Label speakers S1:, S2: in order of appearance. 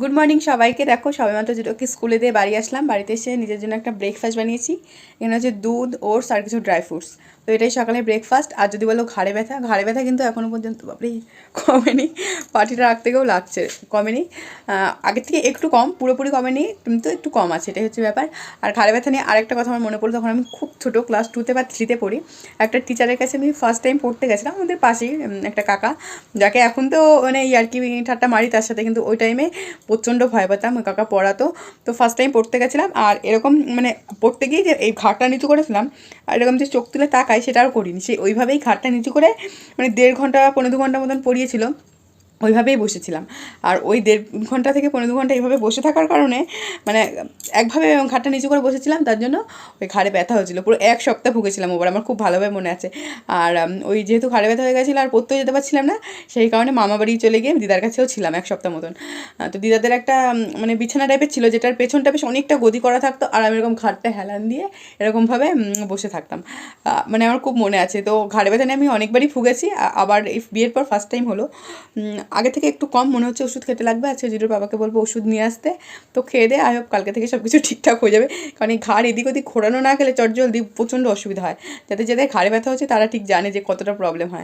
S1: Good morning সবাইকে। দেখো সবাই মাত্র যেটাকে স্কুলে দিয়ে বাড়ি আসলাম। বাড়িতে এসে নিজের জন্য একটা ব্রেকফাস্ট বানিয়েছি। এখানে হচ্ছে দুধ, ওটস আর কিছু ড্রাই ফ্রুটস তো এটাই সকালে ব্রেকফাস্ট আর যদি বলো ঘাড়ে ব্যথা ঘাড়ে ব্যথা কিন্তু এখনও পর্যন্ত বাপরে কমেনি। পাটিটা রাখতে গেও লাগছে, কমেনি। আগের থেকে একটু কম, পুরোপুরি কমেনি, কিন্তু একটু কম আছে, এটাই হচ্ছে ব্যাপার। আর ঘাড়ে ব্যথা নিয়ে আরেকটা কথা আমার মনে পড়ল তখন আমি খুব ছোটো ক্লাস টুতে বা থ্রিতে পড়ি, একটা টিচারের কাছে আমি ফার্স্ট টাইম পড়তে গেছিলাম, আমাদের পাশেই একটা কাকা। যাকে এখন তো মানে ইয়ার্কি ঠাট্টা মারি, তার সাথে কিন্তু ওই টাইমে প্রচণ্ড ভয় পেতাম কাকা পড়াতো। তো ফার্স্ট টাইম পড়তে গেছিলাম আর এরকম মানে পড়তে গিয়ে যে এই ঘাটটা নিচু করেছিলাম, আর এরকম যে চোখ তুলে তাকাই সেটা আর করিনি। সেই ওইভাবেই ঘাটটা নিচু করে মানে দেড় ঘণ্টা পনেরো দু ঘণ্টা মতন পড়িয়েছিল। ওইভাবেই বসেছিলাম। আর ওই দেড় ঘণ্টা থেকে পনেরো দু ঘণ্টা এইভাবে বসে থাকার কারণে মানে একভাবে ঘাটটা নিচু করে বসেছিলাম, তার জন্য ওই ঘাড়ে ব্যথা হয়েছিল। পুরো এক সপ্তাহ ভুগেছিলাম ওবার, আমার খুব ভালোভাবে মনে আছে। আর ওই যেহেতু ঘাড়ে ব্যথা হয়ে গেছিল আর পড়তেও যেতে পারছিলাম না, সেই কারণে মামা বাড়ি চলে গিয়ে দিদার কাছেও ছিলাম এক সপ্তাহ মতন। তো দিদাদের একটা মানে বিছানা টাইপের ছিল, যেটার পেছনটা বেশ অনেকটা গদি করা থাকতো আর আমি এরকম ঘাটটা হেলান দিয়ে এরকমভাবে বসে থাকতাম। মানে আমার খুব মনে আছে। তো ঘাড়ে ব্যথা নিয়ে আমি অনেকবারই ভুগেছি, আ- আবার বিয়ের পর ফার্স্ট টাইম হলো। আগে থেকে একটু কম মনে হচ্ছে ওষুধ খেতে লাগবে, আজকে জিরোর বাবাকে বলব ওষুধ নিয়ে আসতে। তো খেয়ে দে, আই হোপ কালকে থেকে সব কিছু ঠিকঠাক হয়ে যাবে। কারণ এই ঘাড় এদিক ওদিক ঘোরানো না গেলে চট জলদি প্রচণ্ড অসুবিধা হয়। যাতে যাদের ঘাড়ে ব্যথা হচ্ছে, তারা ঠিক জানে যে কতটা প্রবলেম হয়।